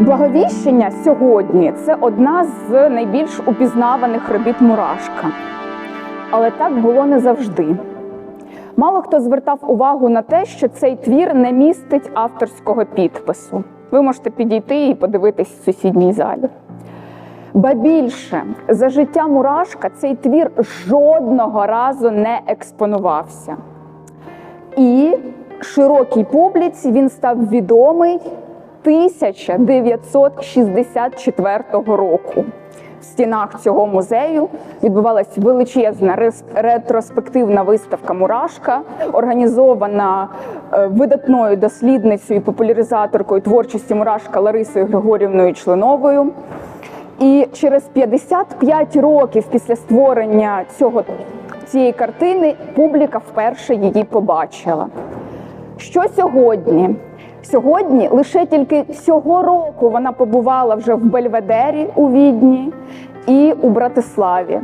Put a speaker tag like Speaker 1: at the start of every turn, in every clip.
Speaker 1: Благовіщення сьогодні це одна з найбільш упізнаваних робіт Мурашка. Але так було не завжди. Мало хто звертав увагу на те, що цей твір не містить авторського підпису. Ви можете підійти і подивитись в сусідній залі. Ба більше за життя Мурашка цей твір жодного разу не експонувався. І широкій публіці він став відомий 1964 року. В стінах цього музею відбувалася величезна ретроспективна виставка Мурашка, організована е, видатною дослідницею і популяризаторкою творчості Мурашка Ларисою Григорівною Членовою. І через 55 років після створення цього, цієї картини публіка вперше її побачила. Що сьогодні? Сьогодні лише тільки цього року вона побувала вже в Бельведері у Відні і у Братиславі.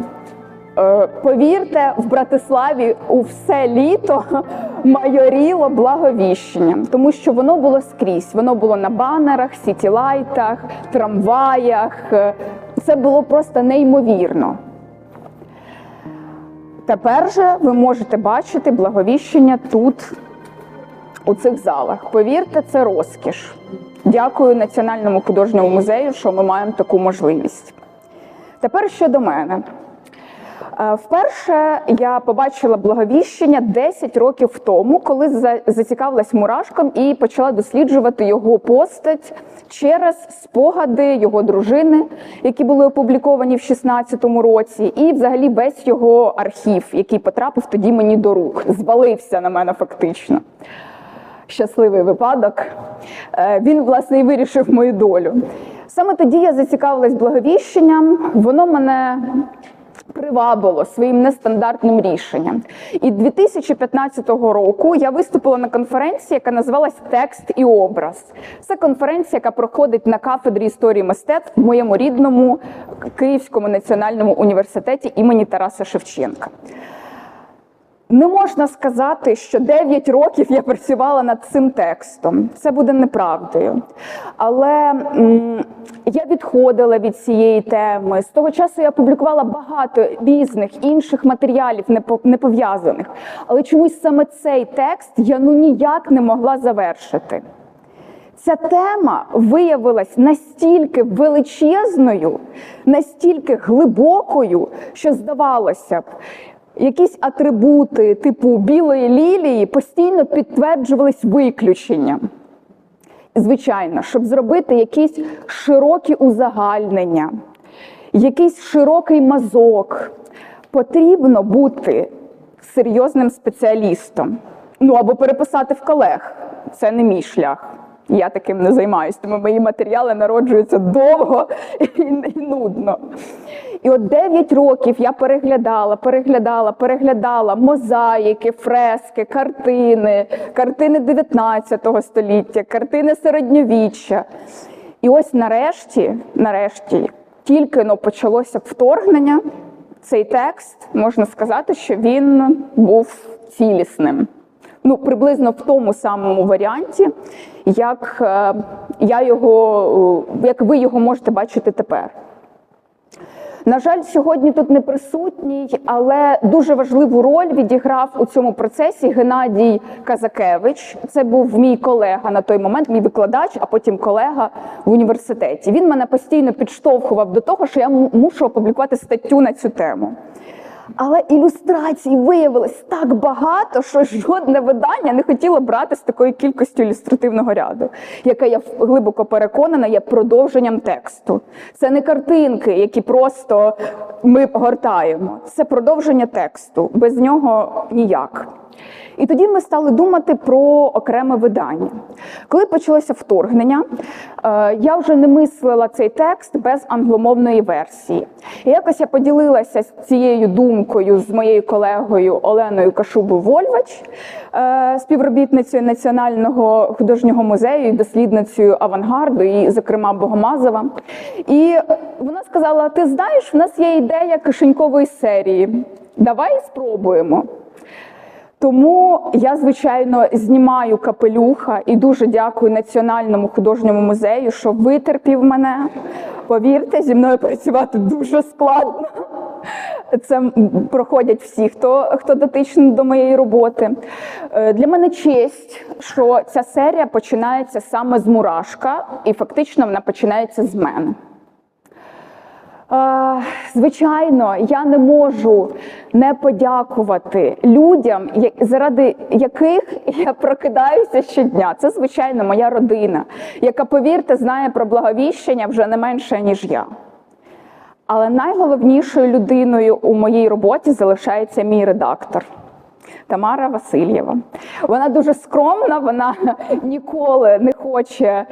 Speaker 1: Е, Повірте, в Братиславі у все літо майоріло благовіщенням, тому що воно було скрізь. Воно було на банерах, сітілайтах, трамваях. Е, Це було просто неймовірно. Тепер же ви можете бачити благовіщення тут, у цих залах. Повірте, це розкіш. Дякую Національному художньому музею, що ми маємо таку можливість. Тепер щодо мене. Е, Вперше я побачила благовіщення 10 років тому, коли зацікавилась мурашком і почала досліджувати його постать через спогади його дружини, які були опубліковані в 16-му році, і взагалі весь його архів, який потрапив тоді мені до рук, звалився на мене фактично. Щасливий випадок. Е, Він, власне, і вирішив мою долю. Саме тоді я зацікавилась благовіщенням, воно мене привабило своїм нестандартним рішенням. І 2015 року я виступила на конференції, яка називалась Текст і образ. Це конференція, яка проходить на кафедрі історії мистецтв в моєму рідному Київському національному університеті імені Тараса Шевченка. Не можна сказати, що 9 років я працювала над цим текстом. Це буде неправдою. Але я відходила від цієї теми. З того часу я публікувала багато різних інших матеріалів, не пов'язаних. Але чомусь саме цей текст я ну ніяк не могла завершити. Ця тема виявилась настільки величезною, настільки глибокою, що здавалося б, якісь атрибути типу білої лілії постійно підтверджувались виключенням. Звичайно, щоб зробити якісь широкі узагальнення, якийсь широкий мазок, потрібно бути серйозним спеціалістом. Ну або переписати в колег. Це не мій шлях. Я таким не займаюся, тому мої матеріали народжуються довго і, і нудно. І от 9 років я переглядала, переглядала, переглядала мозаїки, фрески, картини, картини 19 століття, картини середньовіччя. І ось нарешті, нарешті, тільки но почалося вторгнення, цей текст можна сказати, що він був цілісним. Ну, приблизно в тому самому варіанті, як е, я його, е, як ви його можете бачити тепер. На жаль, сьогодні тут не присутній, але дуже важливу роль відіграв у цьому процесі Геннадій Казакевич. Це був мій колега на той момент, мій викладач, а потім колега в університеті. Він мене постійно підштовхував до того, що я мушу опублікувати статтю на цю тему. Але ілюстрацій виявилось так багато, що жодне видання не хотіло брати з такою кількістю ілюстративного ряду, яке я глибоко переконана є продовженням тексту. Це не картинки, які просто ми гортаємо. Це продовження тексту. Без нього ніяк. І тоді ми стали думати про окреме видання. Коли почалося вторгнення, е, я вже не мислила цей текст без англомовної версії. І якось я поділилася цією думкою з моєю колегою Оленою Кашубою Вольвач, е, співробітницею Національного художнього музею і дослідницею авангарду, і, зокрема, Богомазова. І вона сказала: Ти знаєш, в нас є ідея кишенькової серії. Давай спробуємо. Тому я, звичайно, знімаю капелюха і дуже дякую Національному художньому музею, що витерпів мене. Повірте, зі мною працювати дуже складно. Це проходять всі, хто, хто дотичний до моєї роботи. Е, Для мене честь, що ця серія починається саме з мурашка, і фактично вона починається з мене. Звичайно, я не можу не подякувати людям, заради яких я прокидаюся щодня. Це, звичайно, моя родина, яка, повірте, знає про благовіщення вже не менше, ніж я. Але найголовнішою людиною у моїй роботі залишається мій редактор. Тамара Васильєва. Вона дуже скромна, вона ніколи не хоче е,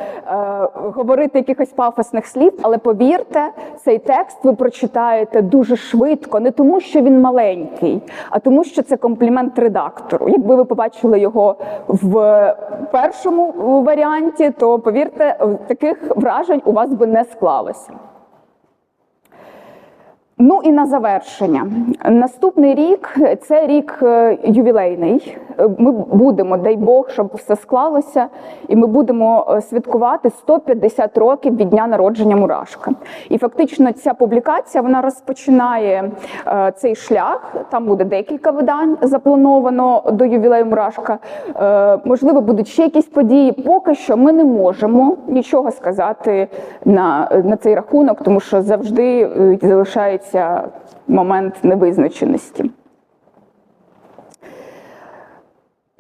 Speaker 1: говорити якихось пафосних слів, але повірте, цей текст ви прочитаєте дуже швидко, не тому, що він маленький, а тому, що це комплімент редактору. Якби ви побачили його в першому варіанті, то повірте, таких вражень у вас би не склалося. Ну і на завершення. Наступний рік це рік е, ювілейний. Е, Ми будемо, дай Бог, щоб все склалося, і ми будемо е, святкувати 150 років від дня народження Мурашка. І фактично ця публікація вона розпочинає цей шлях. Там буде декілька видань заплановано до ювілею Мурашка. Можливо, будуть ще якісь події. Поки що ми не можемо нічого сказати на, на цей рахунок, тому що завжди е, залишається момент невизначеності.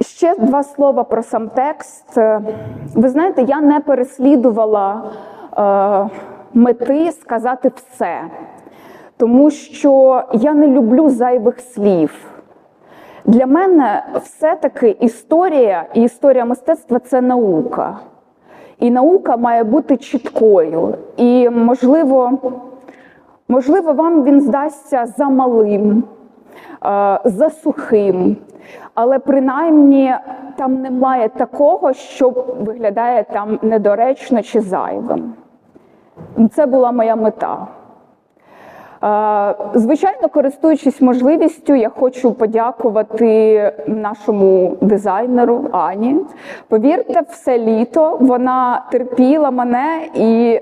Speaker 1: Ще два слова про сам текст. Е, Ви знаєте, я не переслідувала е, мети сказати все, тому що я не люблю зайвих слів. Для мене все-таки історія і історія мистецтва це наука. І наука має бути чіткою. І, можливо, можливо, вам він здасться замалим, е, засухим, але принаймні там немає такого, що виглядає там недоречно чи зайвим. Це була моя мета. Звичайно, користуючись можливістю, я хочу подякувати нашому дизайнеру Ані. Повірте, все літо вона терпіла мене, і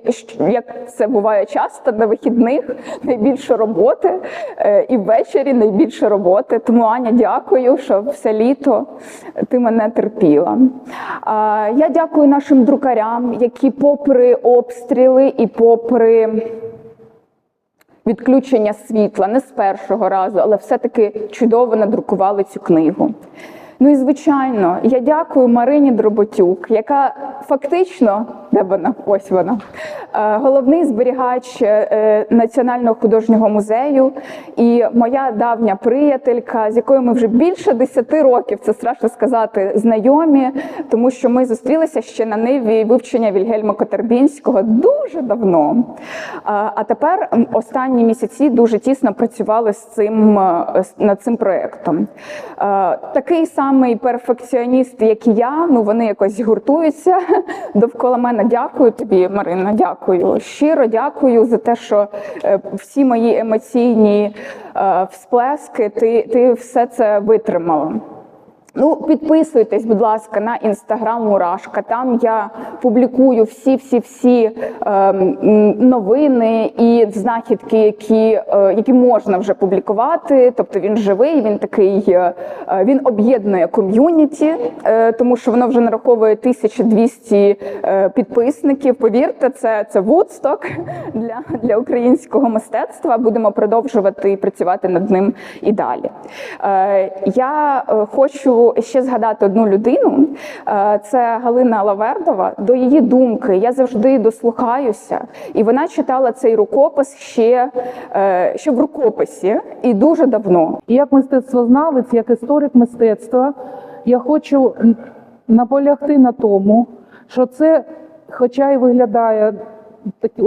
Speaker 1: як це буває часто, на вихідних найбільше роботи, е, і ввечері найбільше роботи. Тому Аня, дякую, що все літо ти мене терпіла. Я дякую нашим друкарям, які, попри обстріли і попри відключення світла не з першого разу, але все-таки чудово надрукували цю книгу. Ну і звичайно, я дякую Марині Дроботюк, яка фактично, де вона? Ось е, головний зберігач е, Національного художнього музею і моя давня приятелька, з якою ми вже більше 10 років, це страшно сказати, знайомі, тому що ми зустрілися ще на ниві вивчення Вільгельма Котарбінського дуже давно. А тепер останні місяці дуже тісно працювали з цим е, над цим проєктом. Е, Такий самий перфекціоніст, як і я, ну вони якось гуртуються довкола мене. Дякую тобі, Марина. Дякую. Щиро дякую за те, що е, всі мої емоційні е, всплески, ти, ти все це витримала. Ну, підписуйтесь, будь ласка, на інстаграм Мурашка. Там я публікую всі-всі-всі ем, м, новини і знахідки, які, е, які можна вже публікувати. Тобто він живий, він такий, е, е, він об'єднує ком'юніті, е, тому що воно вже нараховує 1200 е, підписників. Повірте, це, це Вудсток для, для українського мистецтва. Будемо продовжувати працювати над ним і далі. Е, Я е, ще згадати одну людину. Е, Це Галина Лавердова. До її думки я завжди дослухаюся, і вона читала цей рукопис ще, е, ще в рукописі і дуже давно.
Speaker 2: Як мистецтвознавець, як історик мистецтва, я хочу наполягти на тому, що це, хоча й виглядає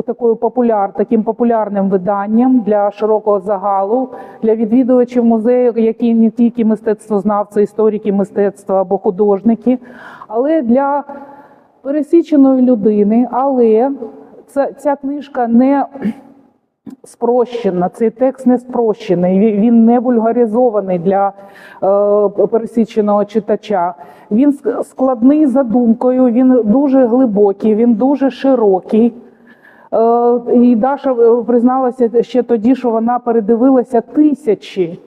Speaker 2: такою популяр, таким популярним виданням для широкого загалу, для відвідувачів музею, які не тільки мистецтвознавці, історики мистецтва або художники, але для пересіченої людини. Але ця, ця книжка не спрощена. Цей текст не спрощений, він не вульгаризований для е, пересіченого читача. Він складний за думкою, він дуже глибокий, він дуже широкий. Е, І Даша е, призналася ще тоді, що вона передивилася тисячі,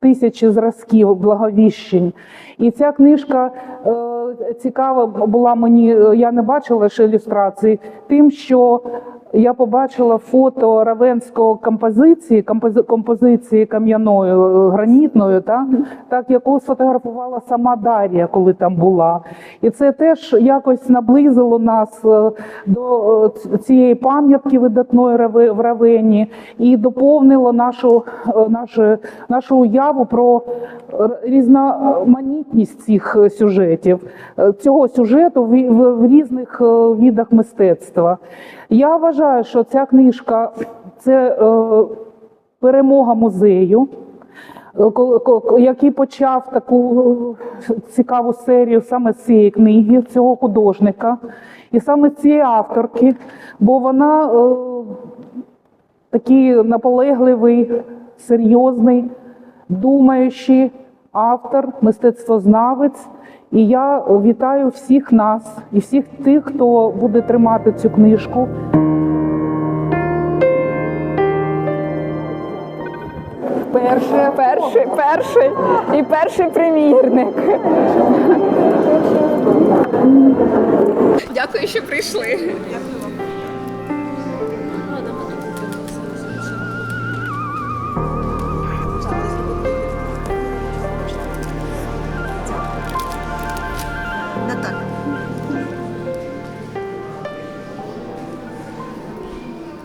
Speaker 2: тисячі зразків благовіщень. І ця книжка е, цікава була мені, я не бачила ще ілюстрації, тим, що я побачила фото равенського композиції, компози- композиції кам'яною, е, гранітною, так, так, яку сфотографувала сама Дар'я, коли там була. І це теж якось наблизило нас е, до е, цієї пам'ятки видатної в Равені і доповнило нашу, нашу, нашу уяву про різноманітність цих сюжетів, цього сюжету в, в, в різних відах мистецтва. Я вважаю, що ця книжка це е, перемога музею. Е, який почав таку е, цікаву серію саме з цієї книги, цього художника, і саме цієї авторки, бо вона е, такий наполегливий, серйозний, думаючий автор, мистецтвознавець. І я вітаю всіх нас і всіх тих, хто буде тримати цю книжку.
Speaker 1: Перший, перший, перший і перший примірник. Дякую, що прийшли.
Speaker 3: Наталя.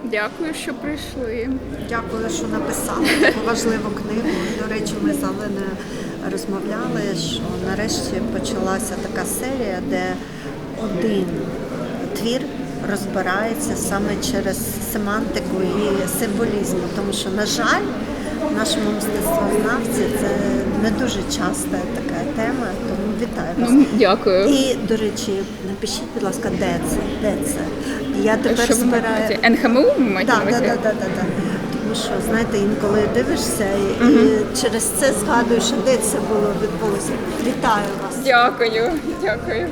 Speaker 1: Дякую, що прийшли.
Speaker 3: Дякую, що написали таку важливу книгу. До речі, ми з Оленою розмовляли, що нарешті почалася така серія, де один твір розбирається саме через семантику і символізм. Тому що, на жаль, в нашому мистецтвознавці це не дуже часта така тема, тому вітаю вас.
Speaker 1: Дякую.
Speaker 3: І, до речі, напишіть, будь ласка, де це? Де це? Я тепер
Speaker 1: Що ви
Speaker 3: збираю.
Speaker 1: маєте? НХМУ маєте
Speaker 3: Так,
Speaker 1: на
Speaker 3: так,
Speaker 1: увазі?
Speaker 3: так, так, так. Тому що, знаєте, інколи дивишся і, і через це згадуєш, де це було відбулося. Вітаю вас.
Speaker 1: Дякую, дякую.